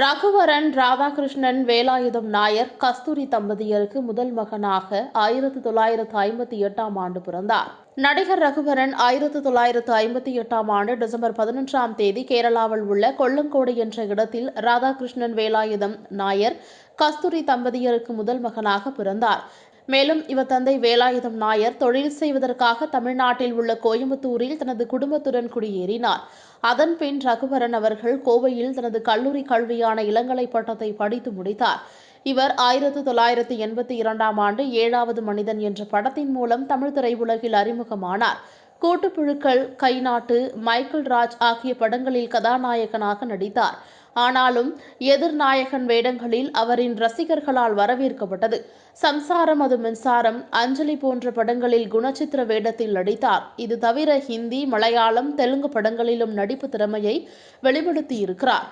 ரகுவரன் ராதாகிருஷ்ணன் வேலாயுதம் நாயர் கஸ்தூரி தம்பதியருக்கு முதல் மகனாக ஆயிரத்து தொள்ளாயிரத்து ஐம்பத்தி எட்டாம் ஆண்டு பிறந்தார். நடிகர் ரகுவரன் ஆயிரத்து தொள்ளாயிரத்து ஐம்பத்தி எட்டாம் ஆண்டு டிசம்பர் பதினொன்றாம் தேதி கேரளாவில் உள்ள கொல்லங்கோடு என்ற இடத்தில் ராதாகிருஷ்ணன் வேலாயுதம் நாயர் கஸ்தூரி தம்பதியருக்கு முதல் மகனாக பிறந்தார். மேலும் இவர் தந்தை வேலாயுதம் நாயர் தொழில் செய்வதற்காக தமிழ்நாட்டில் உள்ள கோயம்புத்தூரில் தனது குடும்பத்துடன் குடியேறினார். அதன் பின் ரகுவரன் அவர்கள் கோவையில் தனது கல்லூரி கல்வியான இளங்கலை பட்டத்தை படித்து முடித்தார். இவர் ஆயிரத்து தொள்ளாயிரத்து எண்பத்தி இரண்டாம் ஆண்டு ஏழாவது மனிதன் என்ற படத்தின் மூலம் தமிழ் திரையுலகில் அறிமுகமானார். கூட்டுப்புழுக்கள் கைநாட்டு மைக்கேல் ராஜ் ஆகிய படங்களில் கதாநாயகனாக நடித்தார். ஆனாலும் எதிர்நாயகன் வேடங்களில் அவரின் ரசிகர்களால் வரவேற்கப்பட்டது. சம்சாரம் அது மின்சாரம் அஞ்சலி போன்ற படங்களில் குணச்சித்திர வேடத்தில் நடித்தார். இது தவிர ஹிந்தி மலையாளம் தெலுங்கு படங்களிலும் நடிப்பு திறமையை வெளிப்படுத்தியிருக்கிறார்.